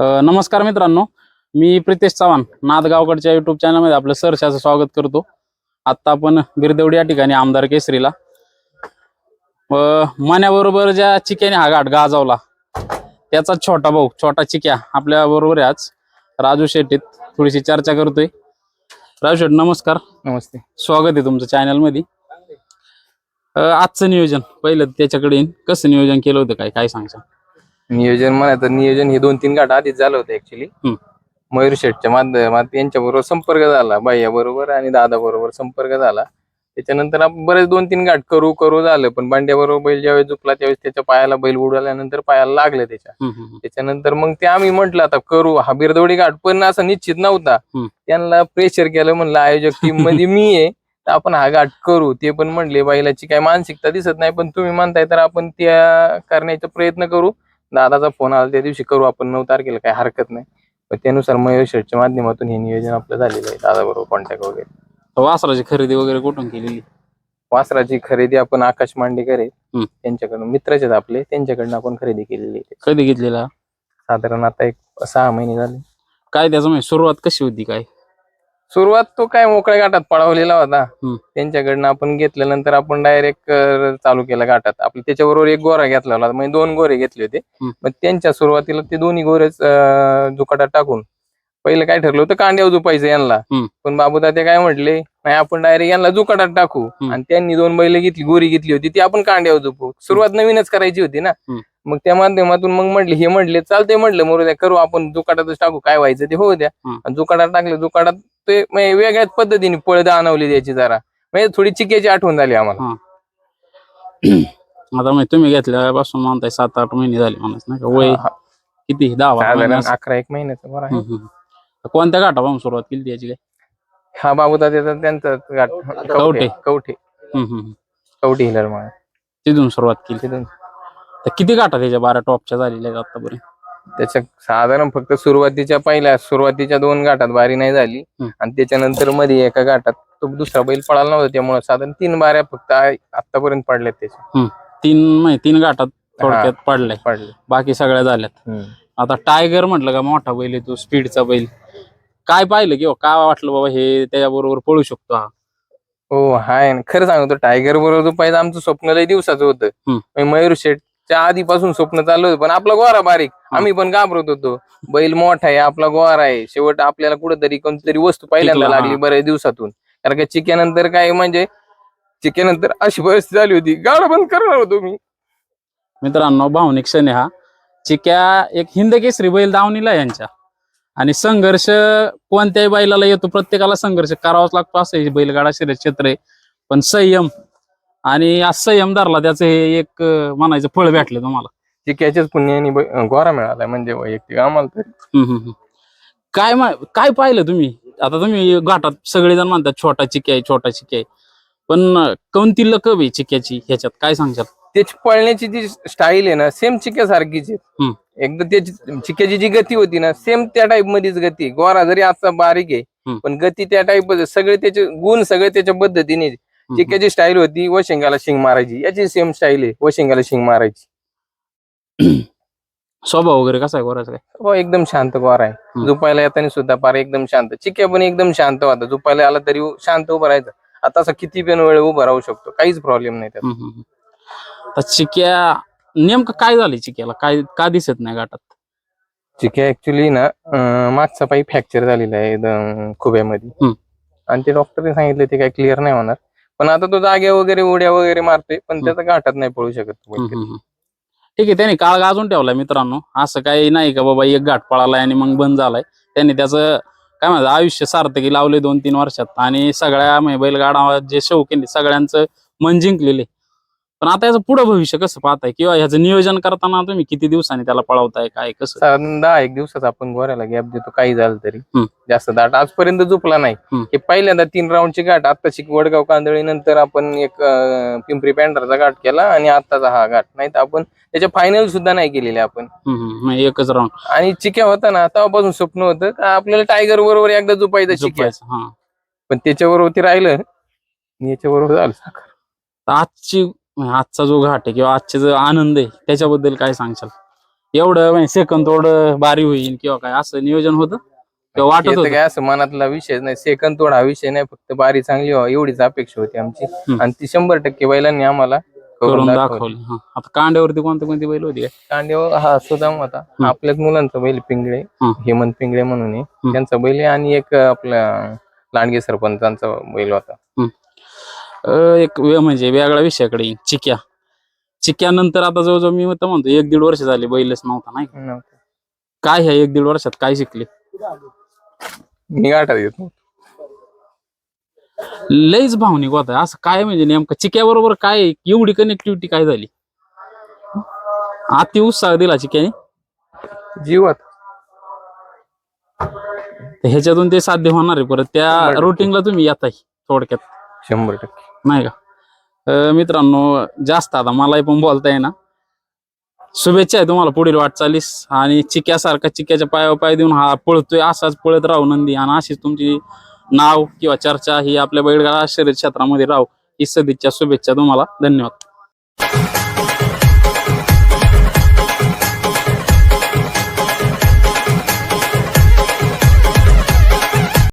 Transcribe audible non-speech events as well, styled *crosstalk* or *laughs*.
नमस्कार मित्रांनो. मी प्रितेश चव्हाण नादगावकडच्या युट्यूब चॅनलमध्ये आपलं सरशाचं स्वागत करतो. आत्ता आपण बिरदेवडी या ठिकाणी आमदार केसरीला. व मण्याबरोबर ज्या चिक्याने हा घाट गाजवला त्याचा छोटा भाऊ छोटा चिक्या आपल्या बरोबर आहे आज. राजू शेट्टीत थोडीशी चर्चा करतोय. राजू शेट नमस्कार. नमस्ते. स्वागत आहे तुमचं चॅनलमध्ये आजचं नियोजन पहिलं त्याच्याकडे येईन. कसं नियोजन केलं होतं काय काय सांगसा नियोजन म्हणायचं नियोजन हे दोन तीन गाठ आधीच झालं होतं ऍक्च्युली हम्म. मयूर शेठच्या माध्यमात यांच्या बरोबर संपर्क झाला बाह्या बरोबर आणि दादा बरोबर संपर्क झाला त्याच्यानंतर आपण बरेच दोन तीन गाठ करू करू झालं पण बांड्या बरोबर बैल ज्यावेळेस झुकला त्यावेळेस त्याच्या पायाला बैल उडाल्यानंतर पायाला लागलं त्याच्या. त्याच्यानंतर मग ते आम्ही म्हंटल आता करू हा बिरदवडी घाट पण असं निश्चित नव्हता हम्म. त्यांना प्रेशर केलं म्हणलं आयोजक टीम *laughs* मध्ये मी आहे तर आपण हा घाट करू ते पण म्हणले बैलाची काय मानसिकता दिसत नाही पण तुम्ही म्हणताय तर आपण त्या करण्याचा प्रयत्न करू दादाचा फोन आला त्या दिवशी करू आपण. नऊ तारखेला काय हरकत नाही. पण त्यानुसार मयूर माध्यमातून हे नियोजन आपलं झालेलं आहे. दादा बरोबर कॉन्टॅक्ट वगैरे वासराची खरेदी वगैरे कुठून केलेली वासराची खरेदी आपण आकाश मांडेकर आहे. हम्म. त्यांच्याकडून मित्रच आहेत आपले. त्यांच्याकडनं आपण खरेदी केलेली आहे. कधी घेतलेला? साधारण आता एक सहा महिने झाले. काय त्याचं म्हणजे सुरुवात कशी होती काय? सुरुवात तो काय मोकळ्या घाटात पळवलेला होता. त्यांच्याकडनं आपण घेतल्यानंतर आपण डायरेक्ट चालू केला घाटात. आपलं त्याच्याबरोबर एक गोरा घेतला होता. म्हणजे दोन गोरे घेतले होते. मग त्यांच्या सुरुवातीला ते दोन्ही गोरेच जुकाटात टाकून पहिलं काय ठरलं होतं? कांड्यावर झुपायचं यांना. पण बाबू ते काय म्हटले? नाही आपण डायरेक्ट यांना जुकाटात टाकू. आणि त्यांनी दोन बैल घेतली गोरी घेतली होती. ती आपण कांड्यावर झुपू. सुरुवात नवीनच करायची होती ना. मग त्या माध्यमातून मग म्हटले हे म्हटले चालते म्हटलं मरू द्या करू आपण जुकाटातच टाकू. काय व्हायचं ते होऊ द्या. जुकाटात टाकलं जुकाटात ते म्हणजे वेगळ्याच पद्धतीने पळद आणवली द्यायची जरा. म्हणजे थोडी चिक्याची आठवण झाली आम्हाला. *clears throat* आता म्हणजे तुम्ही घेतल्यापासून म्हणताय सात आठ महिने झाले म्हणत नाही का? वय हा, किती? दहा बारा महिने साधारण असं. अकरा एक महिन्याचा बरं आहे. हम्म, हम्म. कोणत्या घाटापासून सुरुवात केली त्याची काय? हा बाबू दादा त्यांचा गाठ. कवठे. कवठे. कवठे. हम्म, हम्म, हम्म. कवठे हिलर म्हणा तिथून सुरुवात केली. तिथून. तर किती घाटा त्याच्या बारा टॉपच्या झालेल्या आहेत आतापर्यंत? त्याच्या साधारण फक्त सुरुवातीच्या पहिल्या सुरुवातीच्या दोन घाटात बारी नाही झाली. आणि त्याच्यानंतरमध्ये एका घाटात तो दुसरा बैल पळाला नव्हता त्यामुळे साधारण तीन बाऱ्या फक्त आतापर्यंत पडल्यात त्याच्या. तीन तीन घाटात थोडक्यात पडलाय. पडले बाकी सगळ्या झाल्यात. आता टायगर म्हटलं का मोठा बैल आहे तो स्पीडचा बैल. काय पाहिलं किंवा काय वाटलं बाबा हे त्याच्याबरोबर पळू शकतो हा? हो हाय. खरं सांगतो टायगर बरोबर पाहिजे आमचं स्वप्न लय दिवसाचं होतं. हम्म. म्हणजे शेठच्या आधीपासून स्वप्न चाललं होतं पण आपला गोरा बारीक. आम्ही पण घाबरत होतो. बैल मोठा आहे आपला गोरा आहे. शेवट आपल्याला कुठेतरी कोणतरी वस्तू पहिल्यांदा टिकला. लागली बऱ्याच दिवसातून. कारण का चिक्यानंतर काय म्हणजे चिक्यानंतर अशी परिस्थिती झाली होती. गाडा बंद करणार होतो मी. मित्रांनो भावनिक क्षण आहे हा. चिक्या एक हिंद केसरी बैल दावणीला आहे यांच्या. आणि संघर्ष कोणत्याही बैलाला येतो प्रत्येकाला संघर्ष करावाच लागतो असं हे बैलगाडा शर्यत क्षेत्र आहे. पण संयम आणि आज संयम धरला त्याचं हे एक म्हणायचं फळ भेटलं तुम्हाला. चिक्याच्याच पुण्याने बै- गोरा मिळाला म्हणजे वैयक्तिक आम्हाला तरी. हम्म, हम्म, हम्म. काय मा- काय पाहिलं तुम्ही? आता तुम्ही घाटात सगळेजण म्हणतात छोटा चिक्या आहे छोटा चिक्या आहे. पण अं, कोणती लकब आहे चिक्याची? ह्याच्यात काय सांगशाल? त्याची पळण्याची जी स्टाईल आहे ना सेम चिक्यासारखीच आहे. हम्म. एकदा त्याची चिक्याची जी गती होती ना सेम त्या टाईप मध्येच गती आहे. गोरा जरी आजचा बारीक आहे हम्म. पण गती त्या टाईप सगळे त्याचे गुण सगळे त्याच्या पद्धतीने चिक्याची स्टाईल होती वशिंगाला शिंग मारायची. याची सेम स्टाईल आहे वशिंगाला शिंग मारायची. *clears throat* स्वभाव वगैरे कसा आहे गोराचा काय हो एकदम शांत गोरा आहे. झोपायला येताना सुद्धा पार एकदम शांत. चिक्या पण एकदम शांत होता. झोपायला आला तरी शांत उभं राहायचं. आता असं किती पण वेळ उभं राहू शकतो. काहीच प्रॉब्लेम नाही त्यात. तर चिक्या नेमकं काय झालं चिक्याला? काय का दिसत नाही घाटात चिक्या ऍक्च्युली ना अं, मागचा पाई फ्रॅक्चर झालेला आहे एकदम खुब्यामध्ये. हम्म. आणि ते डॉक्टरने सांगितले ते काही क्लिअर नाही होणार. पण आता तो जाग्या वगैरे उड्या वगैरे मारतोय पण त्याचा घाटात नाही पळू शकत तो बैल. ठीक आहे त्याने काळ गाजून ठेवलाय मित्रांनो. असं काही नाही का बाबा एक घाट पळालाय आणि मग बंद झालाय. त्यांनी त्याचं काय म्हणतात आयुष्य सार्थकी लावले दोन तीन वर्षात. आणि सगळ्या म्हणजे बैलगाडा जे शौकीन सगळ्यांचं मन जिंकलेले पण आता याचं पुढं भविष्य कसं पाहताय? किंवा ह्याचं नियोजन करताना तुम्ही किती दिवसांनी त्याला पळवताय काय कसं? साधारण दहा एक दिवसात आपण गोऱ्याला गॅप देतो काही झालं तरी. हम्म. जास्त दाट आजपर्यंत झोपला नाही. हम्म. हे पहिल्यांदा तीन राऊंडची गाठ आत्ताची वडगाव कांदळी नंतर आपण एक अं, पिंपरी पॅन्डरचा घाट केला आणि आत्ताचा हा घाट नाही तर आपण त्याच्या फायनल सुद्धा नाही केलेले आपण. हम्म, हम्म. एकच राऊंड आणि चिक्या होता ना तेव्हापासून स्वप्न होतं का आपल्याला टायगर बरोबर एकदा झोपायचं चिक्या. हा. पण त्याच्याबरोबर ते राहिलं आणि याच्याबरोबर झालं साखर. तर आजची आजचा जो घाट आहे किंवा आजचे जो आनंद आहे त्याच्याबद्दल काय सांगशाल? एवढं म्हणजे सेकंद तोड बारी होईल किंवा काय? असं नियोजन होतं? किंवा वाटत होतं? काय असं मनातला विषय नाही. सेकंद तोड हा विषय नाही फक्त बारी चांगली व्हावी एवढीच अपेक्षा होती आमची. आणि ती शंभर टक्के बैलांनी आम्हाला करून दाखवली. हा. आता कांड्यावरती कोणती कोणती बैल होती? काय कांदेव हा सुदाम होता. आपल्याच मुलांचा बैल पिंगळे. हेमंत पिंगळे म्हणून आहे. त्यांचा बैल आहे आणि एक आपल्या लांडगे सरपंचांचा बैल होता. एक वे- म्हणजे वेगळ्या विषयाकडे. चिक्या. चिक्यानंतर आता जवळजवळ मी तर म्हणतो एक दीड वर्ष झाले बैलच नव्हता नाही का? काय ह्या एक दीड वर्षात काय शिकले? मी गाठात येतो लईच भावनिक होता. असं काय म्हणजे नेमकं चिक्याबरोबर काय एवढी कनेक्टिव्हिटी काय झाली? अति उत्साह दिला चिक्याने. जीवात. तर ह्याच्यातून ते साध्य होणार आहे. परत त्या शंभर टक्के. रुटीनला तुम्ही येताय थोडक्यात. शंभर टक्के. नाही का? मित्रांनो जास्त आता मलाही पण बोलता येईना. शुभेच्छा आहे तुम्हाला पुढील वाटचालीस. आणि चिक्यासारखा चिक्याच्या पायावर पाय देऊन हा पळतोय असाच पळत राहू नंदी. आणि अशीच तुमची नाव किंवा चर्चा ही आपल्या बैलगाडा शरीर क्षेत्रामध्ये राहू. ही सदिच्छा शुभेच्छा तुम्हाला. धन्यवाद.